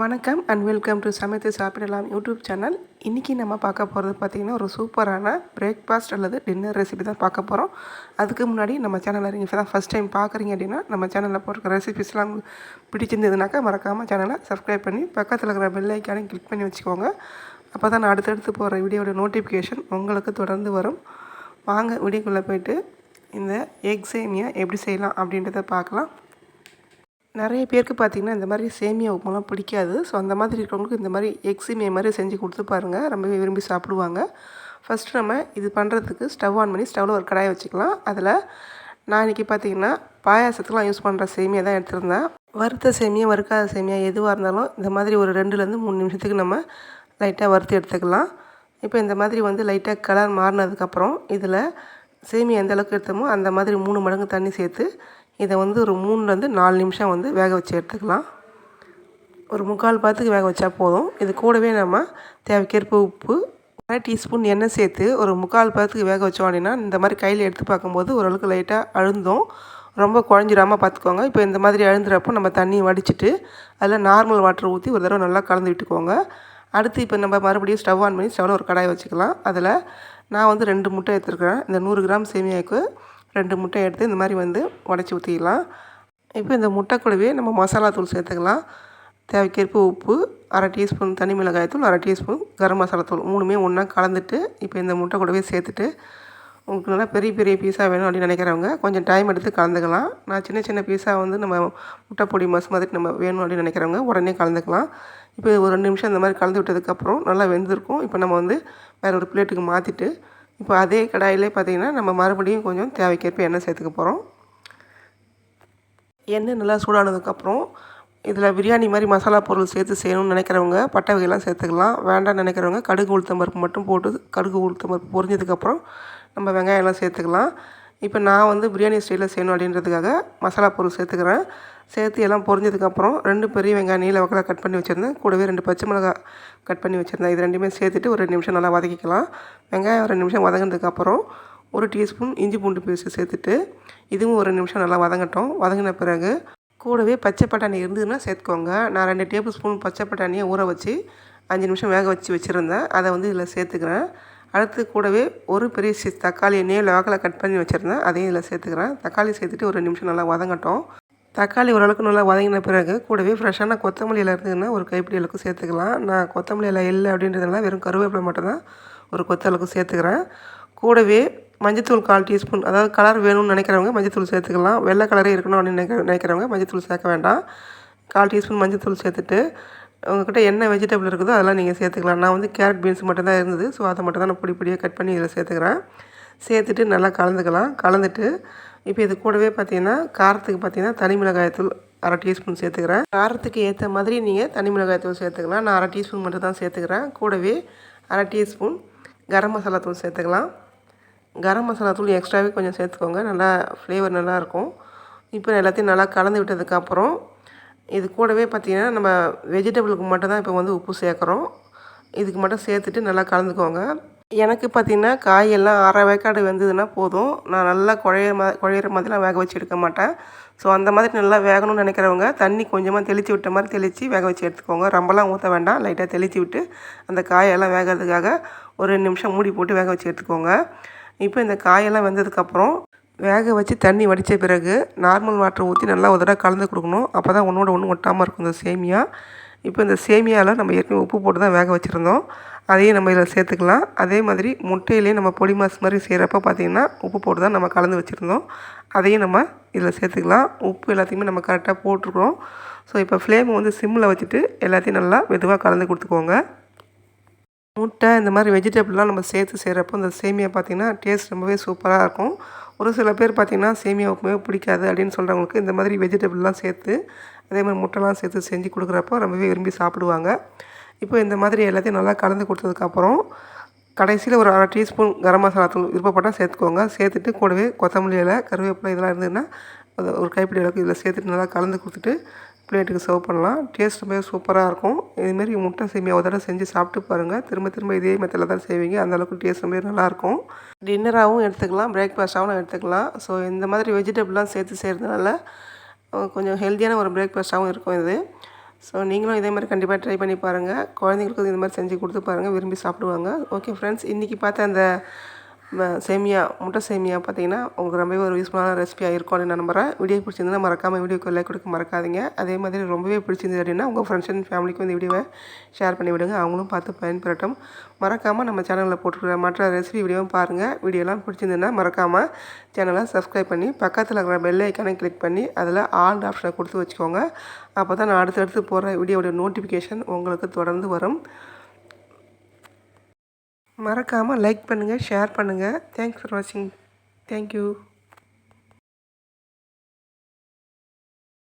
வணக்கம் and welcome to சமைத்து சாப்பிடலாம் யூடியூப் சேனல் இன்றைக்கி நம்ம பார்க்க போகிறது பார்த்திங்கன்னா ஒரு சூப்பரான பிரேக்ஃபாஸ்ட் அல்லது டின்னர் ரெசிபி தான் பார்க்க போகிறோம் அதுக்கு முன்னாடி நம்ம சேனலில் நீங்கள் இப்போ தான் ஃபஸ்ட் டைம் பார்க்குறீங்க அப்படின்னா நம்ம சேனலில் போட்டிருக்க ரெசிபிஸ்லாம் பிடிச்சிருந்ததுனாக்கா மறக்காமல் சேனலை சப்ஸ்கிரைப் பண்ணி பக்கத்தில் இருக்கிற பெல் ஐக்கானையும் கிளிக் பண்ணி வச்சுக்கோங்க. அப்போ தான் நான் அடுத்தடுத்து போகிற வீடியோட நோட்டிஃபிகேஷன் உங்களுக்கு தொடர்ந்து வரும். வாங்க வீடியோக்குள்ளே போயிட்டு இந்த எக் சேமியா எப்படி செய்யலாம் அப்படின்றத பார்க்கலாம். நிறைய பேருக்கு பார்த்திங்கன்னா இந்த மாதிரி சேமியா உப்புமாலாம் பிடிக்காது. ஸோ அந்த மாதிரி இருக்கிறவங்களுக்கு இந்த மாதிரி எக் சேமியா மாதிரி செஞ்சு கொடுத்து பாருங்கள் ரொம்பவே விரும்பி சாப்பிடுவாங்க. ஃபஸ்ட்டு நம்ம இது பண்ணுறதுக்கு ஸ்டவ் ஆன் பண்ணி ஸ்டவ்வில் ஒரு கடாயை வச்சுக்கலாம். அதில் நான் இன்றைக்கி பார்த்திங்கன்னா பாயாசத்துக்குலாம் யூஸ் பண்ணுற சேமியா தான் எடுத்திருந்தேன். வறுத்த சேமியா வறுக்காத சேமியா எதுவாக இருந்தாலும் இந்த மாதிரி ஒரு ரெண்டுலேருந்து மூணு நிமிஷத்துக்கு நம்ம லைட்டாக வறுத்து எடுத்துக்கலாம். இப்போ இந்த மாதிரி வந்து லைட்டாக கலர் மாறினதுக்கப்புறம் இதில் சேமியா எந்த அளவுக்கு எடுத்தோமோ அந்த மாதிரி மூணு மடங்கு தண்ணி சேர்த்து இதை வந்து ஒரு மூணுலேருந்து நாலு நிமிஷம் வந்து வேக வச்சு எடுத்துக்கலாம். ஒரு முக்கால் பாத்துக்கு வேக வச்சா போதும். இது கூடவே நம்ம தேவைக்கேற்ப உப்பு அரை டீஸ்பூன் எண்ணெய் சேர்த்து ஒரு முக்கால் பாத்துக்கு வேக வச்சோம் அப்படின்னா இந்த மாதிரி கையில் எடுத்து பார்க்கும்போது ஓரளவுக்கு லைட்டாக அழுந்தோம். ரொம்ப குழஞ்சிடாமல் பார்த்துக்கோங்க. இப்போ இந்த மாதிரி அழுந்துறப்போ நம்ம தண்ணி வடிச்சிட்டு அதில் நார்மல் வாட்டர் ஊற்றி ஒரு தடவை நல்லா கலந்து விட்டுக்கோங்க. அடுத்து இப்போ நம்ம மறுபடியும் ஸ்டவ் ஆன் பண்ணி ஸ்டவ்வில் ஒரு கடாய் வச்சுக்கலாம். அதில் நான் வந்து ரெண்டு முட்டை எடுத்துருக்கிறேன். இந்த நூறு கிராம் சேமியாவுக்கு ரெண்டு முட்டை எடுத்து இந்த மாதிரி வந்து உடச்சி ஊற்றிக்கலாம் இப்போ இந்த முட்டை கூடவே நம்ம மசாலா தூள் சேர்த்துக்கலாம். தேவைக்கேற்ப உப்பு அரை டீஸ்பூன் தனி மிளகாய் தூள் அரை டீஸ்பூன் கரம் மசாலா தூள் மூணுமே ஒன்றா கலந்துட்டு இப்போ இந்த முட்டை கூடவே சேர்த்துட்டு உங்களுக்கு நல்லா பெரிய பெரிய பீஸாக வேணும் அப்படின்னு நினைக்கிறவங்க கொஞ்சம் டைம் எடுத்து கலந்துக்கலாம். நான் சின்ன சின்ன பீஸாக வந்து நம்ம முட்டை பொடி மசு மாதிரி நம்ம வேணும் அப்படின்னு நினைக்கிறவங்க உடனே கலந்துக்கலாம். இப்போ ஒரு ரெண்டு நிமிஷம் இந்த மாதிரி கலந்து விட்டதுக்கப்புறம் நல்லா வெந்திருக்கும். இப்போ நம்ம வந்து வேறு ஒரு பிளேட்டுக்கு மாற்றிட்டு இப்போ அதே கடாயிலே பார்த்திங்கன்னா நம்ம மறுபடியும் கொஞ்சம் தேவைக்கேற்ப எண்ணெய் சேர்த்துக்க போகிறோம். எண்ணெய் நல்லா சூடானதுக்கப்புறம் இதில் பிரியாணி மாதிரி மசாலா பொருள் சேர்த்து செய்யணும்னு நினைக்கிறவங்க பட்டை வகையெல்லாம் சேர்த்துக்கலாம். வேண்டாம்னு நினைக்கிறவங்க கடுகு உளுத்தம் பருப்பு மட்டும் போட்டு கடுகு உளுத்தம் பருப்பு பொரிஞ்சதுக்கப்புறம் நம்ம வெங்காயம்லாம் சேர்த்துக்கலாம். இப்போ நான் வந்து பிரியாணி ஸ்டைலில் செய்யணும் அப்படின்றதுக்காக மசாலா பொருள் சேர்த்துக்கிறேன். சேர்த்து எல்லாம் பொரிஞ்சதுக்கப்புறம் ரெண்டு பெரிய வெங்காயம் நீல வக்கலாக கட் பண்ணி வச்சுருந்தேன். கூடவே ரெண்டு பச்சை மிளகா கட் பண்ணி வச்சுருந்தேன். இது ரெண்டுமே சேர்த்துட்டு ஒரு ரெண்டு நிமிஷம் நல்லா வதக்கிக்கலாம். வெங்காயம் ரெண்டு நிமிஷம் வதங்கினதுக்கப்புறம் ஒரு டீஸ்பூன் இஞ்சி பூண்டு பேஸ்ட்டு சேர்த்துட்டு இதுவும் ஒரு நிமிஷம் நல்லா வதங்கட்டும். வதங்கின பிறகு கூடவே பச்சை பட்டாணி இருந்ததுன்னா சேர்த்துக்கோங்க. நான் ரெண்டு டேபிள் ஸ்பூன் பச்சை பட்டாணியை ஊற வச்சு அஞ்சு நிமிஷம் வேக வச்சு வச்சுருந்தேன். அதை வந்து இதில் சேர்த்துக்கிறேன். அடுத்து கூடவே ஒரு பெரிய தக்காளியை நேரில் நீல வாக்கில் கட் பண்ணி வச்சுருந்தேன். அதையும் இதில் சேர்த்துக்கிறேன். தக்காளி சேர்த்துட்டு ஒரு நிமிஷம் நல்லா வதங்கட்டும். தக்காளி ஓரளவுக்கு நல்லா வதங்கின பிறகு கூடவே ஃப்ரெஷ்ஷான கொத்தமல்லி இலை இருந்ததுன்னா ஒரு கைப்பிடி அளவுக்கு சேர்த்துக்கலாம். நான் கொத்தமல்லி இலை இல்லை அப்படின்றதுனால வெறும் கருவேப்பிலை மட்டும்தான் ஒரு கொத்த அளவுக்கு சேர்த்துக்கிறேன். கூடவே மஞ்சத்தூள் கால் டீஸ்பூன் அதாவது கலர் வேணும்னு நினைக்கிறவங்க மஞ்சத்தூள் சேர்த்துக்கலாம். வெள்ளை கலரே இருக்கணும் அப்படின்னு நினைக்கிற நினைக்கிறவங்க மஞ்சத்தூள் சேர்க்க வேண்டாம். கால் டீஸ்பூன் மஞ்சத்தூள் சேர்த்துட்டு உங்கள்கிட்ட என்ன வெஜிடபிள் இருக்குதோ அதெல்லாம் நீங்கள் சேர்த்துக்கலாம். நான் வந்து கேரட் பீன்ஸ் மட்டும்தான் இருந்தது ஸோ அதை மட்டும் தான் நான் பொடி பொடியாக கட் பண்ணி இதில் சேர்த்துக்கிறேன். சேர்த்துட்டு நல்லா கலந்துக்கலாம். கலந்துட்டு இப்போ இது கூடவே பார்த்தீங்கன்னா காரத்துக்கு பார்த்தீங்கன்னா தனி மிளகாயத்தூள் அரை டீஸ்பூன் சேர்த்துக்கிறேன். காரத்துக்கு ஏற்ற மாதிரி நீங்கள் தனி மிளகாயத்தூள் சேர்த்துக்கலாம். நான் அரை டீஸ்பூன் மட்டும் தான் சேர்த்துக்கிறேன். கூடவே அரை டீஸ்பூன் கரம் மசாலா தூள் சேர்த்துக்கலாம். கரம் மசாலா தூள் எக்ஸ்ட்ராவே கொஞ்சம் சேர்த்துக்கோங்க. நல்லா ஃப்ளேவர் நல்லாயிருக்கும் இப்போ எல்லாத்தையும் நல்லா கலந்து விட்டதுக்கப்புறம் இது கூடவே பார்த்திங்கன்னா நம்ம வெஜிடபிளுக்கு மட்டும் தான் இப்போ வந்து உப்பு சேர்க்குறோம். இதுக்கு மட்டும் சேர்த்துட்டு நல்லா கலந்துக்கோங்க. எனக்கு பார்த்திங்கன்னா காயெல்லாம் அரை வேக்காடு வெந்ததுன்னா போதும். நான் நல்லா குழையிற மா குழையிற மாதிரிலாம் வேக வச்சு எடுக்க மாட்டேன். ஸோ அந்த மாதிரி நல்லா வேகணும்னு நினைக்கிறவங்க தண்ணி கொஞ்சமாக தெளித்து விட்ட மாதிரி தெளித்து வேக வச்சு எடுத்துக்கோங்க. ரொம்பலாம் ஊற்ற வேண்டாம். லைட்டாக தெளித்து விட்டு அந்த காயெல்லாம் வேகிறதுக்காக ஒரு ரெண்டு நிமிஷம் மூடி போட்டு வேக வச்சு எடுத்துக்கோங்க. இப்போ இந்த காயெல்லாம் வெந்ததுக்கப்புறம் வேக வச்சு தண்ணி வடித்த பிறகு நார்மல் வாட்டர் ஊற்றி நல்லா ஒரு தடவை கலந்து கொடுக்கணும். அப்போ தான் ஒன்றோட ஒன்று ஒட்டாமல் இருக்கும். இந்த சேமியா. இப்போ இந்த சேமியாவில் நம்ம ஏற்கனவே உப்பு போட்டு தான் வேக வச்சுருந்தோம். அதையும் நம்ம இதில் சேர்த்துக்கலாம். அதே மாதிரி முட்டையிலேயே நம்ம பொடி மாஸ் மாதிரி செய்கிறப்ப பார்த்திங்கன்னா உப்பு போட்டு தான் நம்ம கலந்து வச்சுருந்தோம். அதையும் நம்ம இதில் சேர்த்துக்கலாம். உப்பு எல்லாத்தையுமே நம்ம கரெக்டாக போட்டிருக்கிறோம். ஸோ இப்போ ஃப்ளேமை வந்து சிம்மில் வச்சுட்டு எல்லாத்தையும் நல்லா மெதுவாக கலந்து கொடுத்துக்கோங்க. முட்டை இந்த மாதிரி வெஜிடபிள்லாம் நம்ம சேர்த்து செய்கிறப்போ இந்த சேமியா பார்த்திங்கன்னா டேஸ்ட் ரொம்பவே சூப்பராக இருக்கும். ஒரு சில பேர் பார்த்திங்கன்னா சேமியா உப்புமே பிடிக்காது அப்படின்னு சொல்கிறவங்களுக்கு இந்த மாதிரி வெஜிடபிள்லாம் சேர்த்து அதே மாதிரி முட்டைலாம் சேர்த்து செஞ்சு கொடுக்குறப்போ ரொம்பவே விரும்பி சாப்பிடுவாங்க. இப்போ இந்த மாதிரி எல்லாத்தையும் நல்லா கலந்து கொடுத்ததுக்கப்புறம் கடைசியில் ஒரு அரை டீஸ்பூன் கரம் மசாலா தூள் விருப்பப்பட்டால் சேர்த்துக்கோங்க. சேர்த்துட்டு கூடவே கொத்தமல்லி இலை கருவேப்பிலை இதெல்லாம் இருந்ததுன்னா ஒரு கைப்பிடி அளவுக்கு இதில் சேர்த்துட்டு நல்லா கலந்து கொடுத்துட்டு பிளேட்டுக்கு சர்வ் பண்ணலாம். டேஸ்ட் ரொம்ப சூப்பராக இருக்கும். இதுமாரி முட்டை சேமியா ஒரு தடவை செஞ்சு சாப்பிட்டு பாருங்கள் திரும்ப திரும்ப இதே மெத்தடில் தான் செய்வீங்க. அந்தளவுக்கு டேஸ்ட் ரொம்ப நல்லாயிருக்கும் டின்னராகவும் எடுத்துக்கலாம். பிரேக்ஃபாஸ்ட்டாகவும் எடுத்துக்கலாம். ஸோ இந்த மாதிரி வெஜிடபிள்லாம் சேர்த்து செய்கிறதுனால கொஞ்சம் ஹெல்த்தியான ஒரு பிரேக்ஃபாஸ்ட்டாகவும் இருக்கும் இது. ஸோ நீங்களும் இதே மாதிரி கண்டிப்பாக ட்ரை பண்ணி பாருங்கள் குழந்தைங்களுக்கும் இந்த மாதிரி செஞ்சு கொடுத்து பாருங்கள் விரும்பி சாப்பிடுவாங்க. ஓகே ஃப்ரெண்ட்ஸ் இன்றைக்கி பார்த்த அந்த சேமியா முட்டை சேமியா பார்த்தீங்கன்னா உங்களுக்கு ரொம்பவே ஒரு யூஸ்ஃபுல்லான ரெசிபியாக இருக்கும் நான் நம்புறேன். வீடியோ பிடிச்சிருந்தா மறக்காமல் வீடியோக்கு லைக் கொடுக்க மறக்காதீங்க. அதே மாதிரி ரொம்பவே பிடிச்சிருந்தது அப்படின்னா உங்கள் ஃப்ரெண்ட்ஸ் அண்ட் ஃபேமிலிக்கும் இந்த வீடியோவை ஷேர் பண்ணி விடுங்க. அவங்களும் பார்த்து பயன்பெறட்டும். மறக்காமல் நம்ம சேனலில் போட்டுருக்கிற மற்ற ரெசிபி வீடியோவும் பாருங்கள் வீடியோலாம் பிடிச்சிருந்ததுன்னா மறக்காமல் சேனலை சப்ஸ்கிரைப் பண்ணி பக்கத்தில் இருக்கிற பெல் ஐக்கானை கிளிக் பண்ணி அதில் ஆல் ஆப்ஷனை கொடுத்து வச்சுக்கோங்க. அப்போ தான் நான் அடுத்தடுத்து போகிற வீடியோடைய நோட்டிஃபிகேஷன் உங்களுக்கு தொடர்ந்து வரும். மறக்காமல் லைக் பண்ணுங்கள் ஷேர் பண்ணுங்கள் தேங்க்ஸ் ஃபார் வாட்சிங் தேங்க்யூ